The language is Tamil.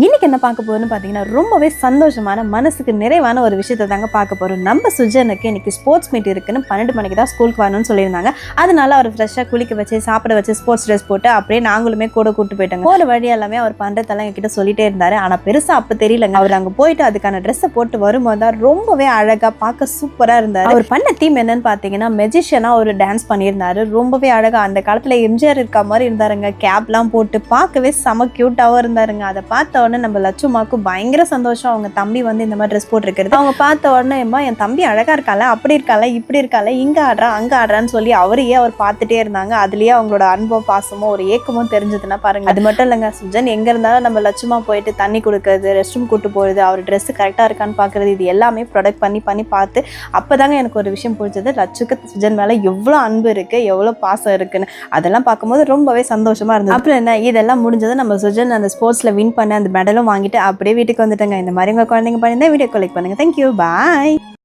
இன்னைக்கு என்ன பார்க்க போகிறோம்னு பார்த்தீங்கன்னா ரொம்பவே சந்தோஷமான மனசுக்கு நிறைவான ஒரு விஷயத்தை தாங்க பார்க்க போகிறோம் நம்ம சுஜனுக்கு இன்னைக்கு ஸ்போர்ட்ஸ் மீட் இருக்குன்னு பன்னெண்டு மணிக்கு தான் ஸ்கூலுக்கு வரணும்னு சொல்லியிருந்தாங்க. அதனால அவர் ஃப்ரெஷ்ஷாக குளிக்க வச்சு சாப்பிட வச்சு ஸ்போர்ட்ஸ் ட்ரெஸ் போட்டு அப்படியே நாங்களுமே கூட கூட்டு போயிட்டாங்க. போகிற வழி எல்லாமே அவர் பண்ணுறதெல்லாம் என்கிட்ட சொல்லிட்டே இருந்தார். ஆனால் பெருசாக அப்போ தெரியலங்க. அவர் அங்கே போயிட்டு அதுக்கான ட்ரெஸ்ஸை போட்டு வரும்போது தான் ரொம்பவே அழகாக பார்க்க சூப்பராக இருந்தார். அவர் பண்ண தீம் என்னன்னு பார்த்தீங்கன்னா மெஜிஷியனாக ஒரு டான்ஸ் பண்ணியிருந்தாரு. ரொம்பவே அழகாக அந்த காலத்தில் எம்ஜிஆர் இருக்க மாதிரி இருந்தாருங்க. கேப்லாம் போட்டு பார்க்கவே செம க்யூட்டாகவும் இருந்தாருங்க. அதை பார்த்த உடனே நம்ம லட்சுமாக்கு பயங்கர சந்தோஷம். அவங்க தம்பி வந்து இந்த மாதிரி ட்ரெஸ் போட்டிருக்கிறது. அவங்க பார்த்த உடனே அம்மா என் தம்பி அழகா இருக்கால அப்படி இருக்கால இப்படி இருக்கால இங்க ஆடுறா அங்க ஆடுறான்னு சொல்லி அவரையே அவர் பார்த்துட்டே இருந்தாங்க. அதுலயே அவங்களோட அன்பும் பாசமும் ஒரு ஏக்கமும் தெரிஞ்சதுன்னா பாருங்க. அது மட்டும் இல்லைங்க சுஜன் எங்க இருந்தாலும் நம்ம லட்சுமா போயிட்டு தண்ணி கொடுக்கறது ரெஸ்ட் ரூம் கூட்டு போறது அவர் Dress கரெக்டா இருக்கான்னு பாக்குறது இது எல்லாமே ப்ரொடக்ட் பண்ணி பண்ணி பார்த்து அப்பதாங்க எனக்கு ஒரு விஷயம் புரிஞ்சது. லட்சுக்கு சுஜன் மேல எவ்வளவு அன்பு இருக்கு எவ்வளவு பாசம் இருக்குன்னு அதெல்லாம் பார்க்கும்போது ரொம்பவே சந்தோஷமா இருந்தது. அப்புறம் என்ன? இதெல்லாம் முடிஞ்சது நம்ம சுஜன் அந்த ஸ்போர்ட்ஸ்ல வின் பண்ண அந்த மெடலும் வாங்கிட்டு அப்படியே வீட்டுக்கு வந்துட்டேங்க. இந்த மாதிரி உங்க குழந்தைங்க பண்ணியிருந்தா வீடியோ கலெக்ட் பண்ணுங்கள் தேங்க்யூ பாய்